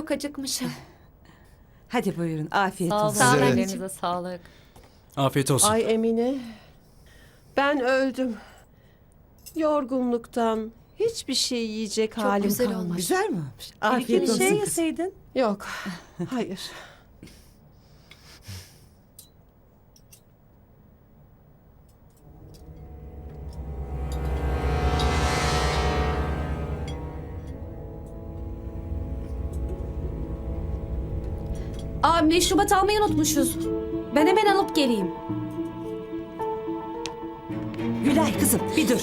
Çok acıkmışım. Hadi buyurun. Afiyet Sağ olun. olsun. Sağ olun. Size- Ellerinize sağlık. Afiyet olsun. Ay Emine. Ben öldüm. Yorgunluktan hiçbir şey yiyecek Çok halim güzel kalmadı. olmuş. Güzel mi olmuş? Afiyet iki olsun. şey kızım. yeseydin. Yok. Hayır. Aa meşrubat almayı unutmuşuz. Ben hemen alıp geleyim. Gülay kızım bir dur.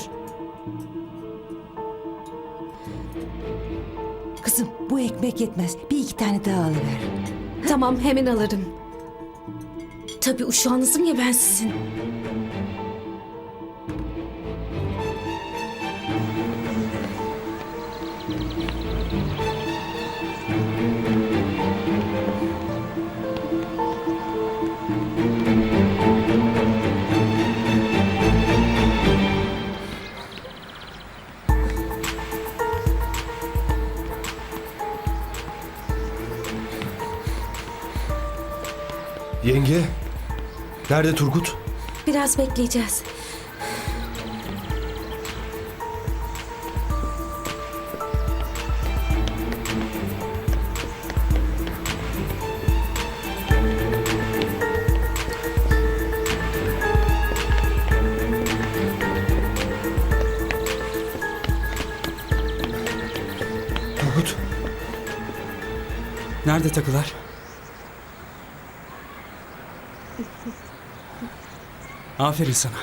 Kızım bu ekmek yetmez. Bir iki tane daha alıver. Tamam hemen alırım. Tabii uşağınızım ya ben sizin. Yenge, nerede Turgut? Biraz bekleyeceğiz. Turgut, Nerede takılar? Aferin sana.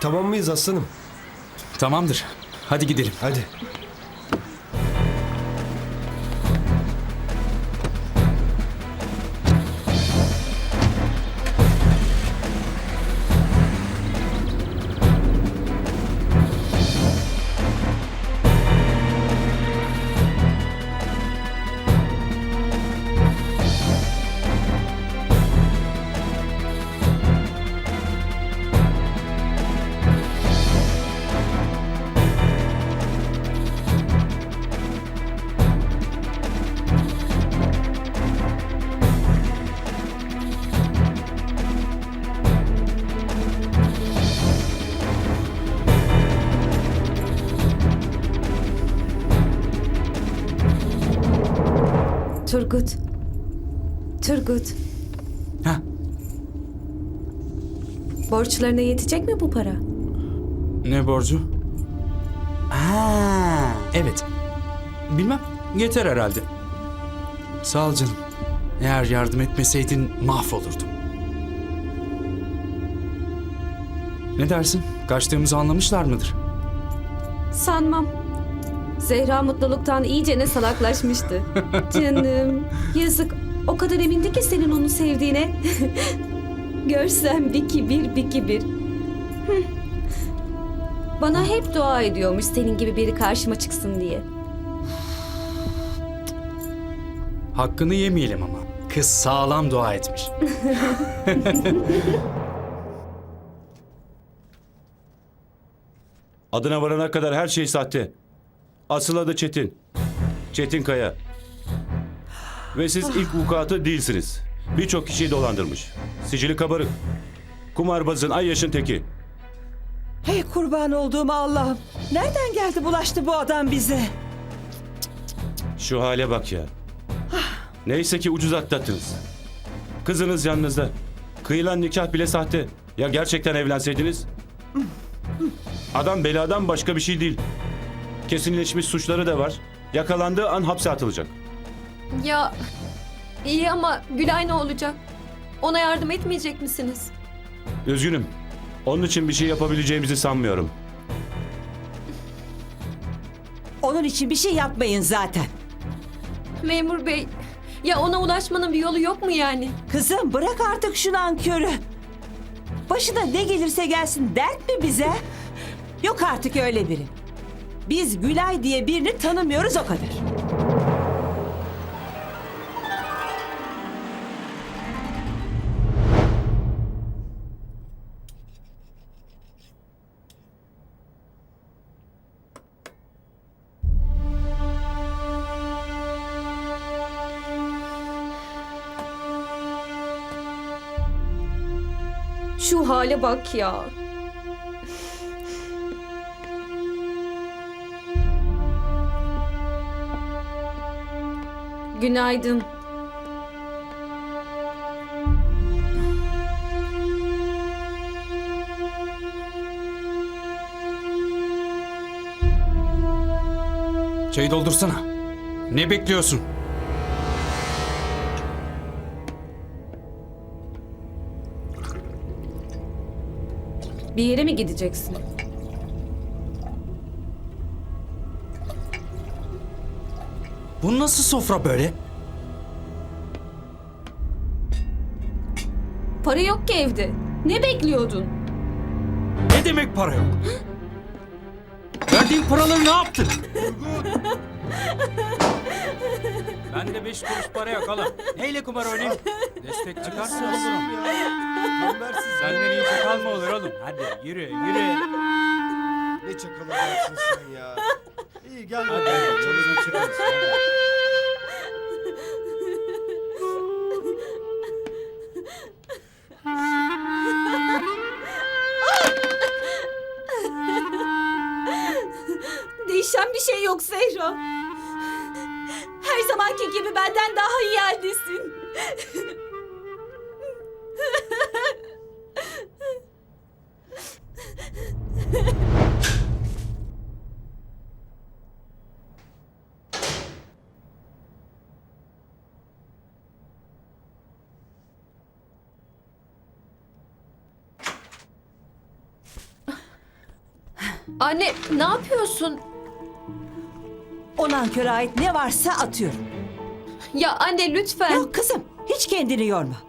tamam mıyız aslanım? Tamamdır. Hadi gidelim. Hadi. Turgut. Turgut. Ha, Borçlarına yetecek mi bu para? ne borcu? Ha, evet. Bilmem. Yeter herhalde. Sağ ol canım. Eğer yardım etmeseydin mahvolurdum. Ne dersin? Kaçtığımızı anlamışlar mıdır? Sanmam. Zehra mutluluktan iyicene salaklaşmıştı. Canım, yazık. O kadar emindi ki senin onu sevdiğine. Görsem bir kibir, bir kibir. Bana hep dua ediyormuş senin gibi biri karşıma çıksın diye. Hakkını yemeyelim ama. Kız sağlam dua etmiş. Adına varana kadar her şey sahte. Asıl adı Çetin. Çetin Kaya. Ve siz ilk vukuatı değilsiniz. Birçok kişiyi dolandırmış. Sicili kabarık. Kumarbazın ay yaşın teki. Hey kurban olduğum Allah'ım. Nereden geldi bulaştı bu adam bize? Şu hale bak ya. Neyse ki ucuz atlattınız. Kızınız yanınızda. Kıyılan nikah bile sahte. Ya gerçekten evlenseydiniz? Adam beladan başka bir şey değil. Kesinleşmiş suçları da var. Yakalandığı an hapse atılacak. Ya iyi ama Gülay ne olacak? Ona yardım etmeyecek misiniz? Üzgünüm. Onun için bir şey yapabileceğimizi sanmıyorum. Onun için bir şey yapmayın zaten. Memur bey, ya ona ulaşmanın bir yolu yok mu yani? Kızım bırak artık şu nankörü. Başına ne gelirse gelsin dert mi bize? Yok artık öyle biri. Biz Gülay diye birini tanımıyoruz o kadar. Şu hale bak ya. Günaydın. Çayı doldursana. Ne bekliyorsun? Bir yere mi gideceksin? Bu nasıl sofra böyle? Para yok ki evde. Ne bekliyordun? Ne demek para yok? Verdiğin paraları ne yaptın? Bende beş kuruş para yok hala. Neyle kumar oynayayım? Destek çıkarsın oğlum. Senden iyi çakal mı olur oğlum? Hadi yürü yürü. Ne çakal adamsın sen ya. İyi gel Hadi hadi çıkarız. Değişen bir şey yok Zehra. Her zamanki gibi benden daha iyi haldesin. Anne ne yapıyorsun? O nanköre ait ne varsa atıyorum. Ya anne lütfen. Yok kızım hiç kendini yorma.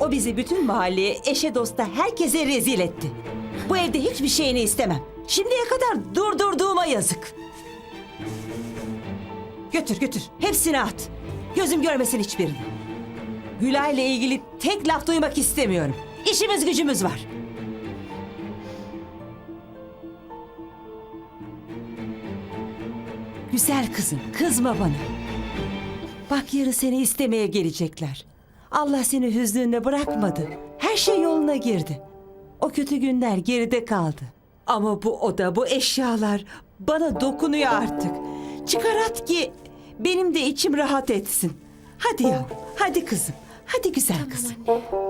O bizi bütün mahalleye, eşe dosta herkese rezil etti. Bu evde hiçbir şeyini istemem. Şimdiye kadar durdurduğuma yazık. Götür götür hepsini at. Gözüm görmesin hiçbirini. Gülay'la ilgili tek laf duymak istemiyorum. İşimiz gücümüz var. Güzel kızım, kızma bana. Bak yarın seni istemeye gelecekler. Allah seni hüznünle bırakmadı. Her şey yoluna girdi. O kötü günler geride kaldı. Ama bu oda, bu eşyalar bana dokunuyor artık. Çıkar at ki benim de içim rahat etsin. Hadi yavrum, hadi kızım. Hadi güzel kızım. Olsun.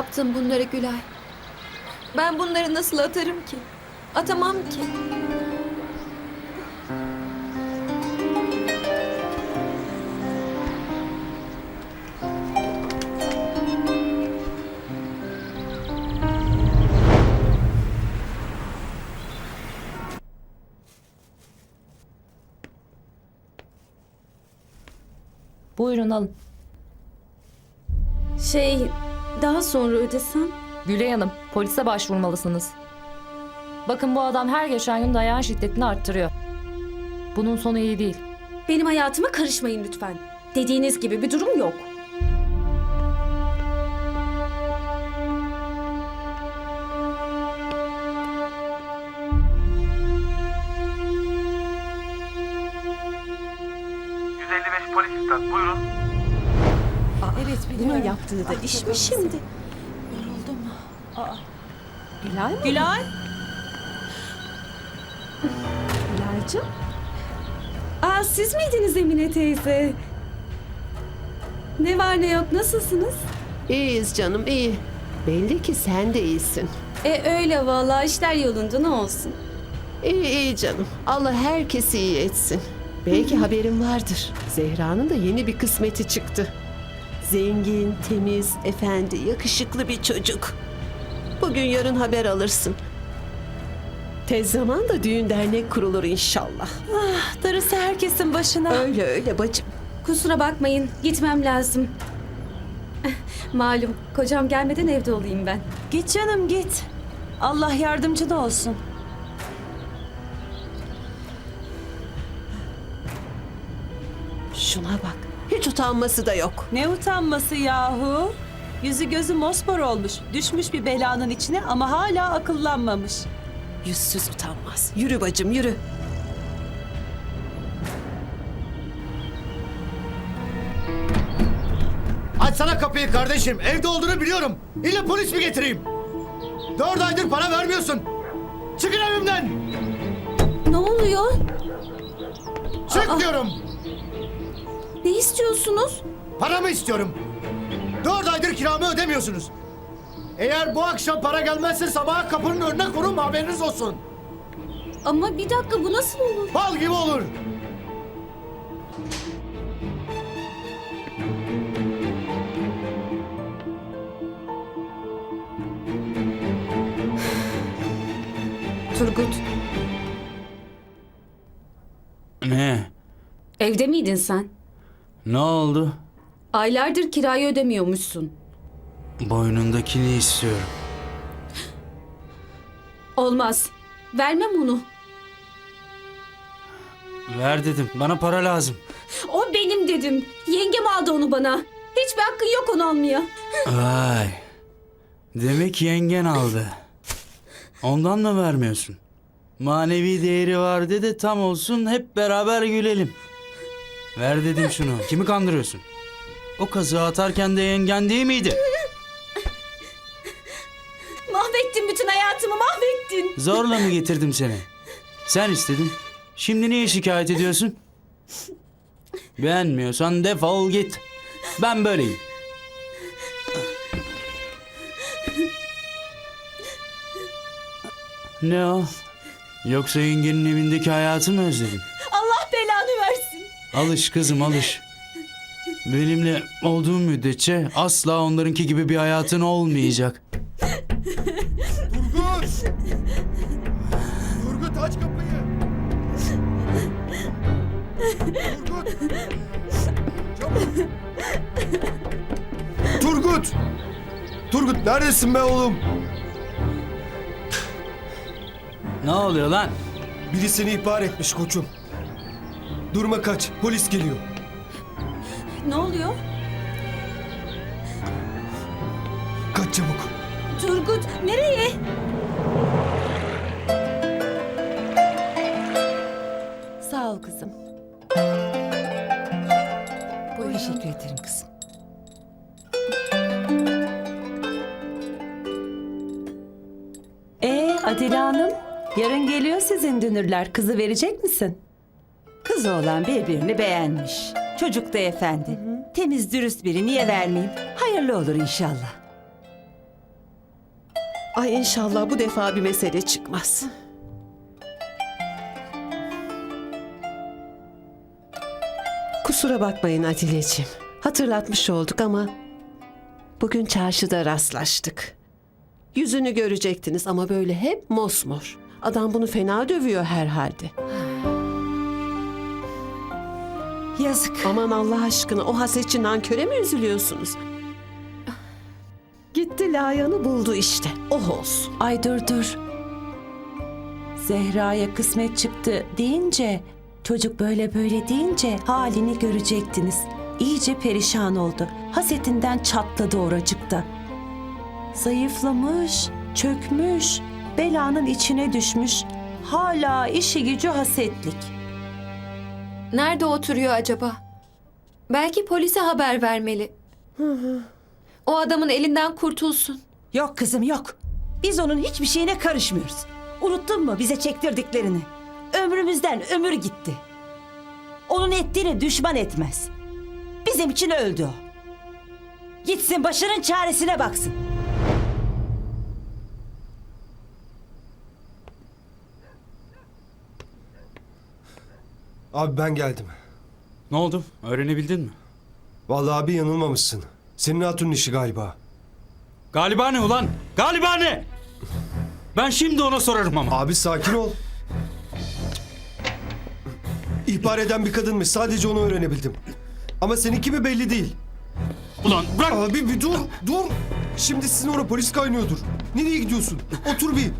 Yaptın bunları Gülay? Ben bunları nasıl atarım ki? Atamam ki. Buyurun alın. Şey, daha sonra ödesem? Gülay Hanım, polise başvurmalısınız. Bakın bu adam her geçen gün dayağın şiddetini arttırıyor. Bunun sonu iyi değil. Benim hayatıma karışmayın lütfen. Dediğiniz gibi bir durum yok. Evet bunun yaptığı da iş mi şimdi? Gülay mı? Gülay. Gülaycığım. Aa, siz miydiniz Emine teyze? Ne var ne yok, nasılsınız? İyiyiz canım iyi. Belli ki sen de iyisin. E öyle vallahi işler yolunda ne olsun. İyi iyi canım. Allah herkesi iyi etsin. Belki haberin vardır. Zehra'nın da yeni bir kısmeti çıktı. Zengin, temiz, efendi, yakışıklı bir çocuk. Bugün yarın haber alırsın. Tez zamanda düğün dernek kurulur inşallah. Darısı herkesin başına. Öyle öyle bacım. Kusura bakmayın, gitmem lazım. Malum, kocam gelmeden evde olayım ben. Git canım git. Allah yardımcın olsun. Şuna bak. Utanması da yok. Ne utanması yahu? Yüzü gözü mosmor olmuş. Düşmüş bir belanın içine ama hala akıllanmamış. Yüzsüz utanmaz. Yürü bacım yürü. Açsana kapıyı kardeşim. Evde olduğunu biliyorum. İlle polis mi getireyim? Dört aydır para vermiyorsun. Çıkın evimden. Ne oluyor? Çık diyorum. Ne istiyorsunuz? Paramı istiyorum. Dört aydır kiramı ödemiyorsunuz. Eğer bu akşam para gelmezse sabaha kapının önüne korum haberiniz olsun. Ama bir dakika bu nasıl olur? Bal gibi olur. Turgut, Ne? evde miydin sen? Ne oldu? Aylardır kirayı ödemiyormuşsun. Boynundakini istiyorum. Olmaz. Vermem onu. Ver dedim. Bana para lazım. O benim dedim. Yengem aldı onu bana. Hiçbir hakkın yok onu almaya. Vay. Demek yengen aldı. Ondan mı vermiyorsun? Manevi değeri var de de tam olsun hep beraber gülelim. Ver dedim şunu. Kimi kandırıyorsun? O kazığı atarken de yengen değil miydi? Mahvettin bütün hayatımı mahvettin. Zorla mı getirdim seni? Sen istedin. Şimdi niye şikayet ediyorsun? Beğenmiyorsan defol git. Ben böyleyim. Ne o? Yoksa yengenin evindeki hayatı mı özledin? Alış kızım alış. Benimle olduğun müddetçe asla onlarınki gibi bir hayatın olmayacak. Turgut! Turgut aç kapıyı. Turgut! Çabuk! Turgut! Turgut neredesin be oğlum? Ne oluyor lan? Biri seni ihbar etmiş koçum. Durma kaç, polis geliyor. Ne oluyor? Kaç çabuk. Turgut nereye? Sağ ol kızım. Buyurun. Teşekkür ederim kızım. Ee Adile Hanım, yarın geliyor sizin dünürler. Kızı verecek misin? Kız oğlan birbirini beğenmiş. Çocuk da efendi. Temiz dürüst biri niye vermeyeyim? Hayırlı olur inşallah. Ay inşallah bu defa bir mesele çıkmaz. Kusura bakmayın Adileciğim. Hatırlatmış olduk ama bugün çarşıda rastlaştık. Yüzünü görecektiniz ama böyle hep mosmor. Adam bunu fena dövüyor herhalde. Yazık. Aman Allah aşkına o hasetçi nanköre mi üzülüyorsunuz? Gitti layığını buldu işte. Oh olsun. Ay dur dur. Zehra'ya kısmet çıktı deyince, çocuk böyle böyle deyince halini görecektiniz. İyice perişan oldu. Hasetinden çatladı oracıkta. Zayıflamış, çökmüş, belanın içine düşmüş. Hala işi gücü hasetlik. Nerede oturuyor acaba? Belki polise haber vermeli. O adamın elinden kurtulsun. Yok kızım yok. Biz onun hiçbir şeyine karışmıyoruz. Unuttun mu bize çektirdiklerini? Ömrümüzden ömür gitti. Onun ettiğini düşman etmez. Bizim için öldü o. Gitsin başının çaresine baksın. Abi ben geldim. Ne oldu? Öğrenebildin mi? Vallahi abi yanılmamışsın. Senin hatunun işi galiba. Galiba ne ulan? Galiba ne? Ben şimdi ona sorarım ama. Abi sakin ol. İhbar eden bir kadınmış. Sadece onu öğrenebildim. Ama seninki mi belli değil. Ulan bırak! Abi bir dur, dur. Şimdi sizin orada polis kaynıyordur. Nereye gidiyorsun? Otur bir.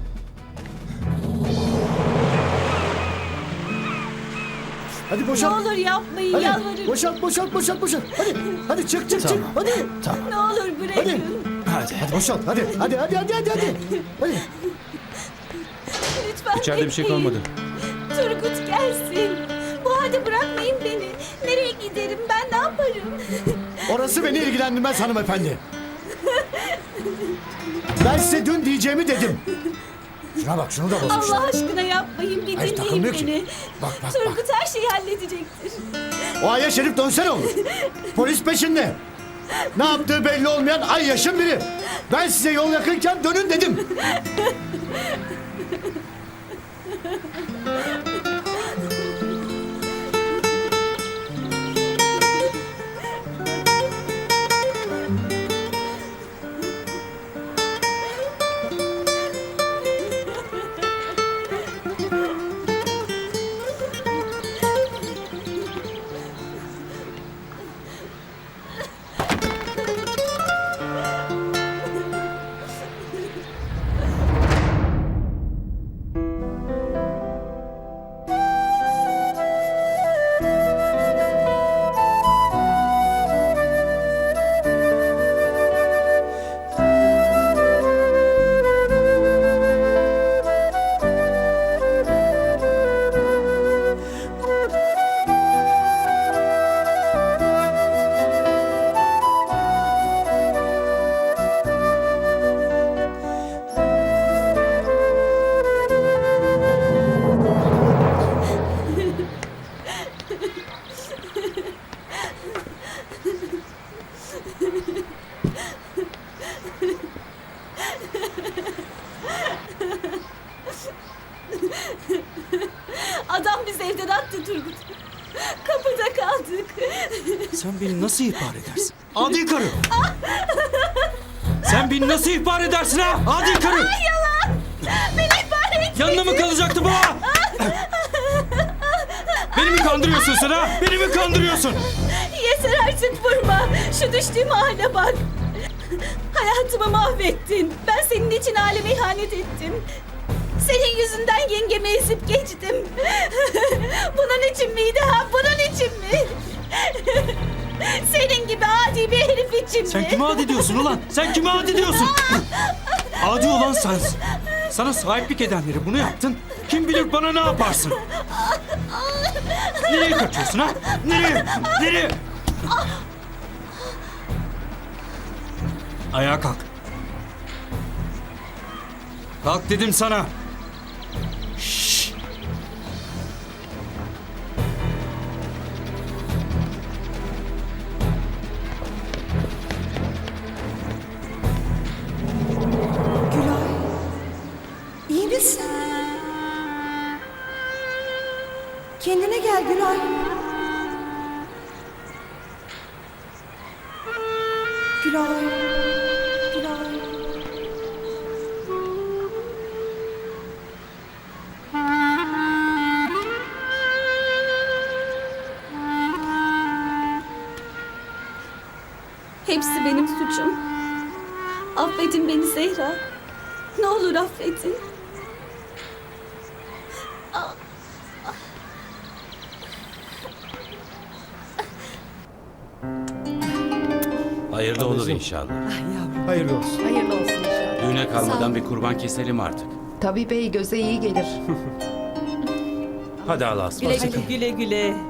Hadi boşalt. olur yapmayın Hadi. Boşalt boşalt boşalt boşalt. Hadi hadi çık çık çık. Hadi. Ne olur Hadi. Hadi. Hadi boşalt. Hadi. Hadi hadi hadi hadi. Hadi. hadi. Lütfen İçeride bir şey bekleyin. kalmadı. Turgut gelsin. Bu halde bırakmayın beni. Nereye giderim ben ne yaparım? Orası beni ilgilendirmez hanımefendi. Ben size dün diyeceğimi dedim. Şuna bak şunu da bozmuş. Allah aşkına yapmayın bir Hayır, dinleyin takılmıyor ki. beni. Bak, bak, Turgut her şeyi halledecektir. O Ayya Şerif dönsene olur. Polis peşinde. Ne yaptığı belli olmayan ay yaşın biri. Ben size yol yakınken dönün dedim. Sen beni nasıl ihbar edersin ha? Adi karı! Yalan! Beni ihbar et! Yanına mı kalacaktı bu ha? Beni mi kandırıyorsun sen ha? Beni mi kandırıyorsun? Yeter artık vurma. Şu düştüğüm hale bak. Hayatımı mahvettin. Ben senin için aleme ihanet ettim. Senin yüzünden yengemi ezip geçtim. Bunun için miydi ha? Bunun için mi? Senin gibi adi bir herif için mi? Sen kime adi diyorsun ulan? Sen kime adi diyorsun? Adi olan sensin. Sana sahiplik edenleri bunu yaptın. Kim bilir bana ne yaparsın? Nereye kaçıyorsun ha? Nereye? Nereye? Ayağa kalk. Kalk dedim sana. Hepsi benim suçum. Affedin beni Zehra. Ne olur affedin. Hayırlı olur inşallah. Hayırlı olsun. Hayırlı olsun inşallah. Düğüne kalmadan bir kurban keselim artık. Tabii bey göze iyi gelir. Hadi Allah'a ısmarladık. Güle güle.